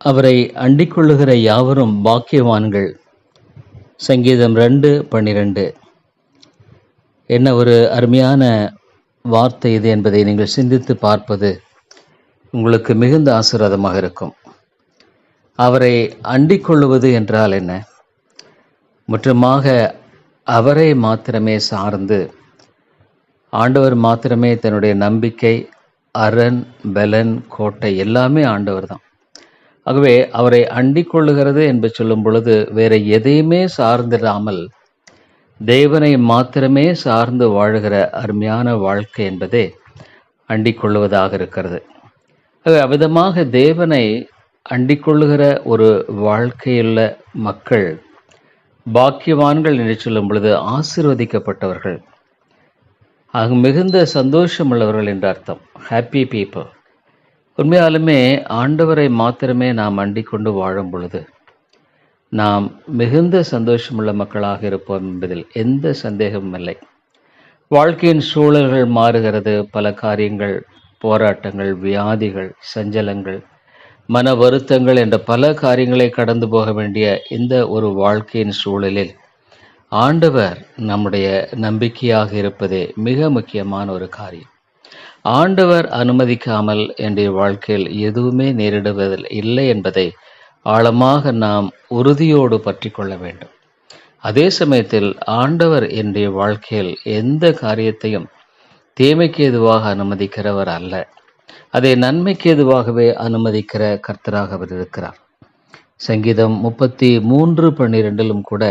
அவரை அண்டிக்கொள்ளுகிற யாவரும் பாக்கியவான்கள். சங்கீதம் ரெண்டு பன்னிரெண்டு. என்ன ஒரு அருமையான வார்த்தை இது என்பதை நீங்கள் சிந்தித்து பார்ப்பது உங்களுக்கு மிகுந்த ஆசீர்வாதமாக இருக்கும். அவரை அண்டிக்கொள்ளுவது என்றால் என்ன? முற்றமாக அவரை மாத்திரமே சார்ந்து ஆண்டவர் மாத்திரமே தன்னுடைய நம்பிக்கை அரண் பலன் கோட்டை எல்லாமே ஆண்டவர் தான். ஆகவே அவரை அண்டிக் கொள்ளுகிறது என்று சொல்லும் பொழுது வேற எதையுமே சார்ந்திடாமல் தேவனை மாத்திரமே சார்ந்து வாழுகிற அருமையான வாழ்க்கை என்பதே அண்டிக் கொள்ளுவதாக இருக்கிறது. ஆகவே அவ்விதமாக தேவனை அண்டிக் கொள்ளுகிற ஒரு வாழ்க்கையுள்ள மக்கள் பாக்கியவான்கள் என்று சொல்லும் பொழுது ஆசிர்வதிக்கப்பட்டவர்கள். ஆக மிகுந்த சந்தோஷம் உள்ளவர்கள் என்ற அர்த்தம். ஹாப்பி பீப்புள் உண்மையாலுமே ஆண்டவரை மாத்திரமே நாம் அண்டிக் கொண்டு வாழும் பொழுது நாம் மிகுந்த சந்தோஷமுள்ள மக்களாக இருப்போம் என்பதில் எந்த சந்தேகமும் இல்லை. வாழ்க்கையின் சூழல்கள் மாறுகிறது. பல காரியங்கள் போராட்டங்கள் வியாதிகள் சஞ்சலங்கள் மன வருத்தங்கள் என்ற பல காரியங்களை கடந்து போக வேண்டிய இந்த ஒரு வாழ்க்கையின் சூழலில் ஆண்டவர் நம்முடைய நம்பிக்கையாக இருப்பதே மிக முக்கியமான ஒரு காரியம். ஆண்டவர் அனுமதிக்காமல் என்னுடைய வாழ்க்கையில் எதுவுமே நேரிடுவதில் இல்லை என்பதை ஆழமாக நாம் உறுதியோடு பற்றி கொள்ள வேண்டும். அதே சமயத்தில் ஆண்டவர் என்னுடைய வாழ்க்கையில் எந்த காரியத்தையும் தீமைக்கு எதுவாக அனுமதிக்கிறவர் அல்ல. அதை நன்மைக்கு எதுவாகவே அனுமதிக்கிற கர்த்தராக அவர் இருக்கிறார். சங்கீதம் முப்பத்தி மூன்று பன்னிரெண்டிலும் கூட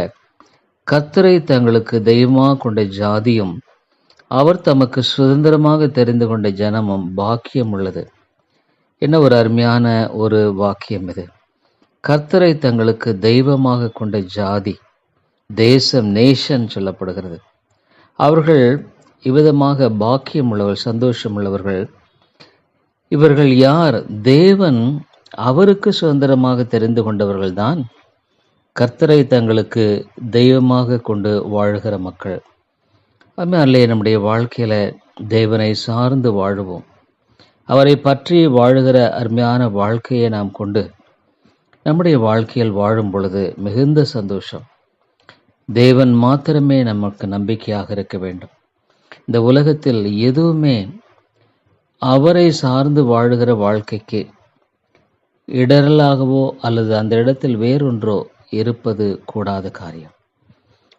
கர்த்தரை தங்களுக்கு தெய்வமாக கொண்ட ஜாதியும் அவர் தமக்கு சுதந்திரமாக தெரிந்து கொண்ட ஜனமும் பாக்கியம் உள்ளது என்ன ஒரு அருமையான ஒரு வாக்கியம் இது. கர்த்தரை தங்களுக்கு தெய்வமாக கொண்ட ஜாதி தேசம் நேஷன் சொல்லப்படுகிறது. அவர்கள் இவ்விதமாக பாக்கியம் உள்ளவர்கள் சந்தோஷம் உள்ளவர்கள் இவர்கள் யார்? தேவன் அவருக்கு சுதந்திரமாக தெரிந்து கொண்டவர்கள்தான். கர்த்தரை தங்களுக்கு தெய்வமாக கொண்டு வாழ்கிற மக்கள். அதுமாதிரிலே நம்முடைய வாழ்க்கையில் தேவனை சார்ந்து வாழுவோம். அவரை பற்றி வாழுகிற அருமையான வாழ்க்கையை நாம் கொண்டு நம்முடைய வாழ்க்கையில் வாழும் பொழுது மிகுந்த சந்தோஷம். தேவன் மாத்திரமே நமக்கு நம்பிக்கையாக இருக்க வேண்டும். இந்த உலகத்தில் எதுவுமே அவரை சார்ந்து வாழுகிற வாழ்க்கைக்கு இடரலாகவோ அல்லது அந்த இடத்தில் வேறொன்றோ இருப்பது கூடாத காரியம்.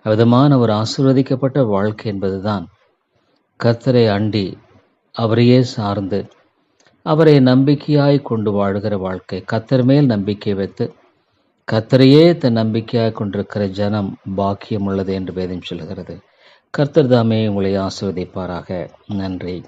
விதமான ஒரு ஆசீர்வதிக்கப்பட்ட வாழ்க்கை என்பதுதான். கர்த்தரை அண்டி அவரையே சார்ந்து அவரை நம்பிக்கையாய் கொண்டு வாழ்கிற வாழ்க்கை. கத்தர் மேல் நம்பிக்கை வைத்து கத்தரையே தன் நம்பிக்கையாக கொண்டிருக்கிற ஜனம் பாக்கியம் உள்ளது என்று வேதம் சொல்கிறது. கர்த்தர் தாமே உங்களை ஆசிர்வதிப்பாராக. நன்றி.